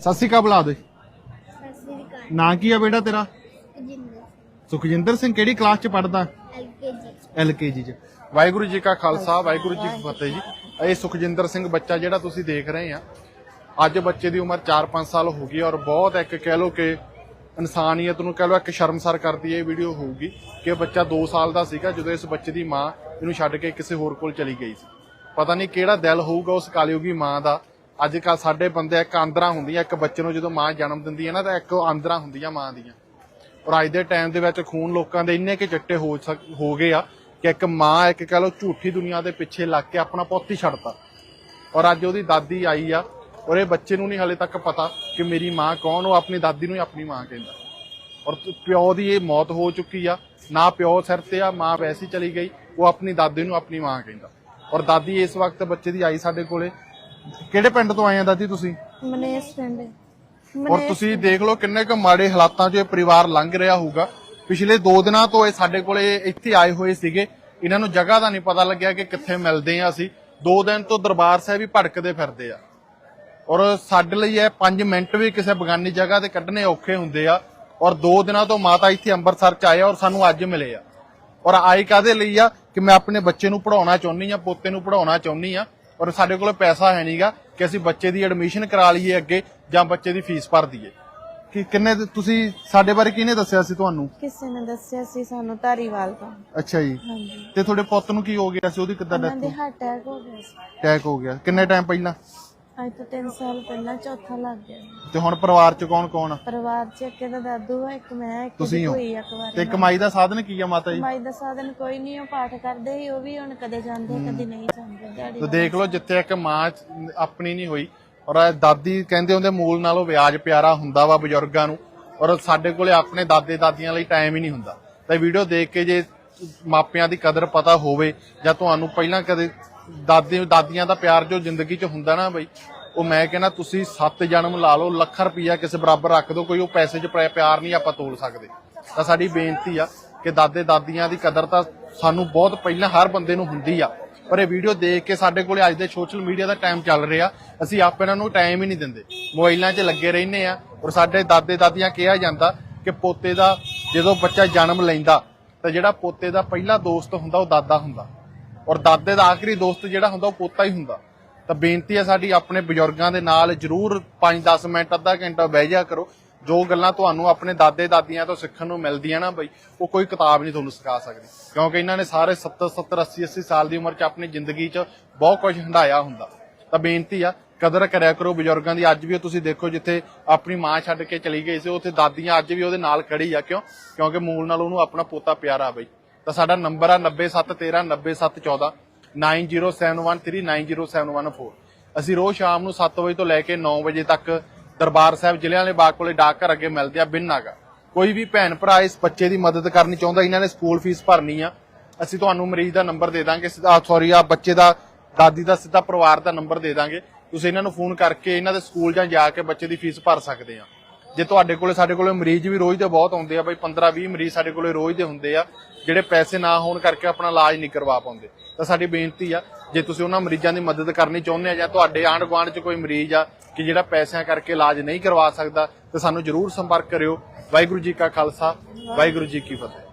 ਸਤਿ ਸ਼੍ਰੀ ਅਕਾਲ ਬੁਲਾ ਦੇ। ਸਤਿ ਸ੍ਰੀ ਅਕਾਲ। ਨਾਂ ਕੀ ਆ ਬੇਟਾ ਤੇਰਾ? ਜਿੰਦਰ ਸੁਖਜਿੰਦਰ ਸਿੰਘ ਕਿਹੜੀ ਕਲਾਸ ਚ ਪੜਦਾ ਐਲਕੇਜੀ ਐਲਕੇਜੀ ਚ। ਵਾਹਿਗੁਰੂ ਜੀ ਕਾ ਖਾਲਸਾ ਵਾਹਿਗੁਰੂ ਜੀ ਕੀ ਫਤਿਹ ਜੀ। ਇਹ ਸੁਖਜਿੰਦਰ ਸਿੰਘ ਬੱਚਾ ਜਿਹੜਾ ਤੁਸੀਂ ਦੇਖ ਰਹੇ ਆ ਅੱਜ ਬੱਚੇ ਦੀ ਉਮਰ 4-5 ਸਾਲ ਹੋ ਗਈ ਔਰ ਬਹੁਤ ਇੱਕ ਕਹਿ ਲੋ ਕਿ ਇਨਸਾਨੀਅਤ ਨੂੰ ਕਹਿ ਲੋ ਇੱਕ ਸ਼ਰਮਸਾਰ ਕਰਦੀ ਇਹ ਵੀਡੀਓ ਹੋਊਗੀ ਕਿ ਬੱਚਾ 2 ਸਾਲ ਦਾ ਸੀਗਾ ਜਦੋਂ ਇਸ ਬੱਚੇ ਦੀ ਮਾਂ ਇਹਨੂੰ ਛੱਡ ਕੇ ਕਿਸੇ ਹੋਰ ਕੋਲ ਚਲੀ ਗਈ ਸੀ। ਪਤਾ ਨਹੀਂ ਕਿਹੜਾ ਦਿਲ ਹੋਊਗਾ ਉਸ ਕਾਲਿਯੁਗੀ ਮਾਂ ਦਾ ਅੱਜ ਕੱਲ ਸਾਡੇ ਬੰਦੇ ਇੱਕ ਆਂਦਰਾ ਹੁੰਦੀਆਂ, ਇੱਕ ਬੱਚੇ ਨੂੰ ਜਦੋਂ ਮਾਂ ਜਨਮ ਦਿੰਦੀ ਹੈ ਨਾ, ਤਾਂ ਇੱਕ ਆਂਦਰਾ ਹੁੰਦੀਆਂ ਮਾਂ ਦੀਆਂ। ਔਰ ਅੱਜ ਦੇ ਟਾਈਮ ਦੇ ਵਿੱਚ ਖੂਨ ਲੋਕਾਂ ਦੇ ਇੰਨੇ ਕਿ ਚਿੱਟੇ ਹੋ ਸਕ- ਹੋ ਗਏ ਆ ਕਿ ਇੱਕ ਮਾਂ ਇੱਕ ਕਹ ਲੋ ਝੂਠੀ ਦੁਨੀਆ ਦੇ ਪਿੱਛੇ ਲੱਗ ਕੇ ਆਪਣਾ ਪੁੱਤ ਹੀ ਛੱਡਤਾ। ਔਰ ਅੱਜ ਉਹਦੀ ਦਾਦੀ ਆਈ ਆ, ਔਰ ਇਹ ਬੱਚੇ ਨੂੰ ਨਹੀਂ ਹਲੇ ਤੱਕ ਪਤਾ ਕਿ ਮੇਰੀ ਮਾਂ ਕੌਣ, ਉਹ ਆਪਣੀ ਦਾਦੀ ਨੂੰ ਹੀ ਆਪਣੀ ਮਾਂ ਕਹਿੰਦਾ। ਔਰ ਪਿਓ ਦੀ ਇਹ ਮੌਤ ਹੋ ਚੁੱਕੀ ਆ, ਨਾ ਪਿਓ ਸਿਰ ਤੇ ਆ, ਮਾਂ ਵੈਸੀ ਚਲੀ ਗਈ, ਉਹ ਆਪਣੀ ਦਾਦੀ ਨੂੰ ਆਪਣੀ ਮਾਂ ਕਹਿੰਦਾ। ਔਰ ਦਾਦੀ ਇਸ ਵਕਤ ਬੱਚੇ ਦੀ ਆਈ ਸਾਡੇ ਕੋਲੇ ਕਿਹੜੇ ਪਿੰਡ ਤੋਂ ਆਏ ਆ ਦਾਦੀ ਤੁਸੀਂ? ਮਨੇਸ਼ ਪਿੰਡ। ਔਰ ਤੁਸੀਂ ਦੇਖ ਲਓ ਕਿੰਨੇ ਕੁ ਮਾੜੇ ਹਾਲਾਤਾਂ 'ਚ ਇਹ ਪਰਿਵਾਰ ਲੰਘ ਰਿਹਾ ਹੋਊਗਾ। ਪਿਛਲੇ 2 ਦਿਨਾਂ ਤੋਂ ਇਹ ਸਾਡੇ ਕੋਲੇ ਇੱਥੇ ਆਏ ਹੋਏ ਸੀਗੇ। ਇਹਨਾਂ ਨੂੰ ਜਗ੍ਹਾ ਦਾ ਨਹੀਂ ਪਤਾ ਲੱਗਿਆ ਕਿ ਕਿੱਥੇ ਮਿਲਦੇ ਆ ਅਸੀਂ। 2 ਦਿਨ ਤੋਂ ਦਰਬਾਰ ਸਾਹਿਬ ਹੀ ਭਟਕਦੇ ਫਿਰਦੇ ਆ। ਔਰ ਸਾਡੇ ਲਈ ਇਹ 5 ਮਿੰਟ ਵੀ ਕਿਸੇ ਬਗਾਨੀ ਜਗ੍ਹਾ ਤੇ ਕੱਢਣੇ ਔਖੇ ਹੁੰਦੇ ਆ। ਔਰ 2 ਦਿਨਾਂ ਤੋਂ ਮਾਤਾ ਇੱਥੇ ਅੰਮ੍ਰਿਤਸਰ ਚ ਆਏ ਆ ਔਰ ਸਾਨੂੰ ਅੱਜ ਮਿਲੇ ਆ। ਔਰ ਆਏ ਕਾਦੇ ਲਈ ਆ ਕਿ ਮੈਂ ਆਪਣੇ ਬੱਚੇ ਨੂੰ ਪੜਾਉਣਾ ਚਾਹੁੰਦੀ ਆ ਪੋਤੇ ਨੂੰ ਪੜਾਉਣਾ ਚਾਹੁੰਦੀ ਆ ਔਰ ਸਾਡੇ ਕੋਲ ਪੈਸਾ ਹੈ ਨਹੀਂਗਾ ਕਿ ਅਸੀਂ ਬੱਚੇ ਦੀ ਐਡਮਿਸ਼ਨ ਕਰਾ ਲਈਏ ਅੱਗੇ ਜਾਂ ਬੱਚੇ ਦੀ ਫੀਸ ਭਰ ਦਈਏ। ਕਿ ਕਿੰਨੇ ਤੁਸੀਂ ਸਾਡੇ ਬਾਰੇ ਕਿਹਨੇ ਦੱਸਿਆ ਸੀ ਤੁਹਾਨੂੰ? ਕਿਸੇ ਨੇ ਦੱਸਿਆ ਸੀ ਸਾਨੂੰ ਧਾਰੀਵਾਲ ਤੋਂ। ਅੱਛਾ ਜੀ। ਹਾਂਜੀ। ਤੇ ਤੁਹਾਡੇ ਪੁੱਤ ਨੂੰ ਕੀ ਹੋ ਗਿਆ ਸੀ? ਉਹਦੀ ਕਿੱਦਾਂ ਉਹਨਾਂ ਡੈਥ ਦੇ ਹਾਰਟ ਅਟੈਕ ਹੋ ਗਿਆ ਸੀ। ਅਟੈਕ ਹੋ ਗਿਆ। ਕਿੰਨੇ ਟਾਈਮ ਪਹਿਲਾਂ? ਅੱਜ ਤੋਂ 3 ਸਾਲ ਪਹਿਲਾਂ ਚੌਥਾ ਲੱਗ ਗਿਆ। ਤੇ ਹੁਣ ਪਰਿਵਾਰ ਚ ਕੌਣ ਕੌਣ ਆ? ਪਰਿਵਾਰ ਚ ਇੱਕ ਇਹਦਾ ਦਾਦੂ ਆ ਇੱਕ ਮੈਂ ਇੱਕ ਤੁਸੀਂ ਦੀ ਹੋ। ਹੋਈ ਇੱਕ ਵਾਰ ਤੇ ਕਮਾਈ ਦਾ ਸਾਧਨ ਕੀ ਆ ਮਾਤਾ ਜੀ? ਕਮਾਈ ਦਾ ਸਾਧਨ ਕੋਈ ਨਹੀਂ ਉਹ ਪਾਠ ਕਰਦੇ ਸੀ ਉਹ ਵੀ ਹੁਣ ਕਦੇ ਜਾਂਦੇ ਕਦੇ ਨਹੀਂ ਜਾਂਦੇ ਦਿਹਾੜੀ ਤੇ ਦੇਖ ਲਓ ਜਿੱਥੇ ਇੱਕ ਮਾਂ ਚ- ਆਪਣੀ ਨਹੀਂ ਹੋਈ ਔਰ ਇਹ ਦਾਦੀ ਕਹਿੰਦੇ ਹੁੰਦੇ ਮੂਲ ਨਾਲੋਂ ਵਿਆਜ ਪਿਆਰਾ ਹੁੰਦਾ ਵਾ ਬਜ਼ੁਰਗਾਂ ਨੂੰ ਔਰ ਸਾਡੇ ਕੋਲੇ ਆਪਣੇ ਦਾਦੇ ਦਾਦੀਆਂ ਲਈ ਟਾਈਮ ਹੀ ਨਹੀਂ ਹੁੰਦਾ। ਤਾਂ ਵੀਡੀਓ ਦੇਖ ਕੇ ਜੇ ਮਾਪਿਆਂ ਦੀ ਕਦਰ ਪਤਾ ਹੋਵੇ ਜਾਂ ਤੁਹਾਨੂੰ ਪਹਿਲਾਂ ਕਦੇ ਦਾਦੇ ਦਾਦੀਆਂ ਦਾ ਪਿਆਰ ਜੋ ਜ਼ਿੰਦਗੀ 'ਚ ਹੁੰਦਾ ਨਾ ਬਈ, ਉਹ ਮੈਂ ਕਹਿੰਦਾ ਤੁਸੀਂ ਸੱਤ ਜਨਮ ਲਾ ਲਓ, ਲੱਖ ਰੁਪਈਆ ਕਿਸੇ ਬਰਾਬਰ ਰੱਖ ਦਿਓ, ਕੋਈ ਉਹ ਪੈਸੇ 'ਚ ਪਿਆਰ ਨਹੀਂ ਆਪਾਂ ਤੋਲ ਸਕਦੇ। ਤਾਂ ਸਾਡੀ ਬੇਨਤੀ ਆ ਕਿ ਦਾਦੇ ਦਾਦੀਆਂ ਦੀ ਕਦਰ ਤਾਂ ਸਾਨੂੰ ਬਹੁਤ ਪਹਿਲਾਂ ਹਰ ਬੰਦੇ ਨੂੰ ਹੁੰਦੀ ਆ। ਪਰ ਇਹ ਵੀਡੀਓ ਦੇਖ ਕੇ ਸਾਡੇ ਕੋਲੇ ਅੱਜ ਦੇ ਸੋਸ਼ਲ ਮੀਡੀਆ ਦਾ ਟਾਈਮ ਚੱਲ ਰਿਹਾ, ਅਸੀਂ ਆਪ ਇਹਨਾਂ ਨੂੰ ਟਾਈਮ ਹੀ ਨਹੀਂ ਦਿੰਦੇ। ਮੋਬਾਈਲਾਂ 'ਚ ਲੱਗੇ ਰਹਿੰਦੇ ਆ ਔਰ ਸਾਡੇ ਦਾਦੇ ਦਾਦੀਆਂ ਕਿਹਾ ਜਾਂਦਾ ਕਿ ਪੋਤੇ ਦਾ ਜਦੋਂ ਬੱਚਾ ਜਨਮ ਲੈਂਦਾ, ਤਾਂ ਜਿਹੜਾ ਪੋਤੇ ਦਾ ਪਹਿਲਾ ਦੋਸਤ ਹੁੰਦਾ, ਉਹ ਦਾਦਾ ਹੁੰਦਾ। ਔਰ ਦਾਦੇ ਦਾ ਆਖਰੀ ਦੋਸਤ ਜਿਹੜਾ ਹੁੰਦਾ ਉਹ ਪੋਤਾ ਹੀ ਹੁੰਦਾ। ਤਾਂ ਬੇਨਤੀ ਹੈ ਸਾਡੀ ਆਪਣੇ ਬਜ਼ੁਰਗਾਂ ਦੇ ਨਾਲ ਜਰੂਰ 5-10 ਮਿੰਟ, ਅੱਧਾ ਘੰਟਾ ਬਹਿ ਜਾ ਕਰੋ। ਜੋ ਗੱਲਾਂ ਤੁਹਾਨੂੰ ਆਪਣੇ ਦਾਦੇ ਦਾਦੀਆਂ ਤੋਂ ਸਿੱਖਣ ਨੂੰ ਮਿਲਦੀਆਂ ਨਾ ਬਈ, ਉਹ ਕੋਈ ਕਿਤਾਬ ਨਹੀਂ ਤੁਹਾਨੂੰ ਸਿਖਾ ਸਕਦੀ। ਕਿਉਂਕਿ ਇਹਨਾਂ ਨੇ ਸਾਰੇ 70 70 80 80 ਸਾਲ ਦੀ ਉਮਰ 'ਚ ਆਪਣੀ ਜ਼ਿੰਦਗੀ 'ਚ ਬਹੁਤ ਕੁਝ ਹੰਡਾਇਆ ਹੁੰਦਾ। ਤਾਂ ਬੇਨਤੀ ਆ, ਕਦਰ ਕਰਿਆ ਕਰੋ ਬਜ਼ੁਰਗਾਂ ਦੀ। ਅੱਜ ਵੀ ਤੁਸੀਂ ਦੇਖੋ ਜਿੱਥੇ ਆਪਣੀ ਮਾਂ ਛੱਡ ਕੇ ਚਲੀ ਗਈ ਸੀ, ਉੱਥੇ ਦਾਦੀਆਂ ਅੱਜ ਵੀ ਉਹਦੇ ਨਾਲ ਖੜੀ ਆ। ਕਿਉਂ? ਕਿਉਂਕਿ ਮੂਲ ਨਾਲ ਉਹਨੂੰ ਆਪਣਾ ਪੋਤਾ ਪਿਆਰਾ ਬਈ। ਤਾਂ ਸਾਡਾ ਨੰਬਰ ਆ 9713 90714 9071390714 ਅਸੀਂ ਰੋਜ਼ ਸ਼ਾਮ ਨੂੰ 7 ਵਜੇ ਤੋਂ ਲੈ ਕੇ 9 ਵਜੇ ਤੱਕ ਦਰਬਾਰ ਸਾਹਿਬ ਜ਼ਿਲ੍ਹਿਆਂ ਵਾਲੇ ਬਾਗ ਕੋਲੇ ਡਾਕ ਘਰ ਅੱਗੇ ਮਿਲਦੇ ਆ ਬਿਨਨਾਗਾ ਕੋਈ ਵੀ ਭੈਣ ਭਰਾ ਇਸ ਬੱਚੇ ਦੀ ਮਦਦ ਕਰਨੀ ਚਾਹੁੰਦਾ, ਇਹਨਾਂ ਨੇ ਸਕੂਲ ਫੀਸ ਭਰਨੀ ਆ, ਅਸੀਂ ਤੁਹਾਨੂੰ ਮਰੀਜ਼ ਦਾ ਨੰਬਰ ਦੇ ਦਾਂਗੇ ਸੌਰੀ ਆ ਬੱਚੇ ਦਾ, ਦਾਦੀ ਦਾ ਸਿੱਧਾ ਪਰਿਵਾਰ ਦਾ ਨੰਬਰ ਦੇ ਦਾਂਗੇ। ਤੁਸੀਂ ਇਹਨਾਂ ਨੂੰ ਫੋਨ ਕਰਕੇ ਇਹਨਾਂ ਦੇ ਸਕੂਲ ਜਾਂ ਜਾ ਕੇ ਬੱਚੇ ਦੀ ਫੀਸ ਭਰ ਸਕਦੇ ਆ। ਜੇ ਤੁਹਾਡੇ ਕੋਲੇ, ਸਾਡੇ ਕੋਲੇ ਮਰੀਜ਼ ਵੀ ਰੋਜ਼ ਦੇ ਬਹੁਤ ਆਉਂਦੇ ਆ ਬਈ 15 20 ਮਰੀਜ਼ ਸਾਡੇ ਕੋਲੇ ਰੋਜ਼ ਦੇ ਹੁੰਦੇ ਆ, ਜਿਹੜੇ ਪੈਸੇ ਨਾ ਹੋਣ ਕਰਕੇ ਆਪਣਾ ਇਲਾਜ ਨਹੀਂ ਕਰਵਾ ਪਾਉਂਦੇ। ਤਾਂ ਸਾਡੀ ਬੇਨਤੀ ਆ, ਜੇ ਤੁਸੀਂ ਉਹਨਾਂ ਮਰੀਜ਼ਾਂ ਦੀ ਮਦਦ ਕਰਨੀ ਚਾਹੁੰਦੇ ਆ ਜਾਂ ਤੁਹਾਡੇ ਆਂਢ ਗੁਆਂਢ 'ਚ ਕੋਈ ਮਰੀਜ਼ ਆ ਕਿ ਜਿਹੜਾ ਪੈਸਿਆਂ ਕਰਕੇ ਇਲਾਜ ਨਹੀਂ ਕਰਵਾ ਸਕਦਾ, ਤਾਂ ਸਾਨੂੰ ਜਰੂਰ ਸੰਪਰਕ ਕਰਿਓ। ਵਾਹਿਗੁਰੂ ਜੀ ਕਾ ਖਾਲਸਾ, ਵਾਹਿਗੁਰੂ ਜੀ ਕੀ ਫਤਿਹ।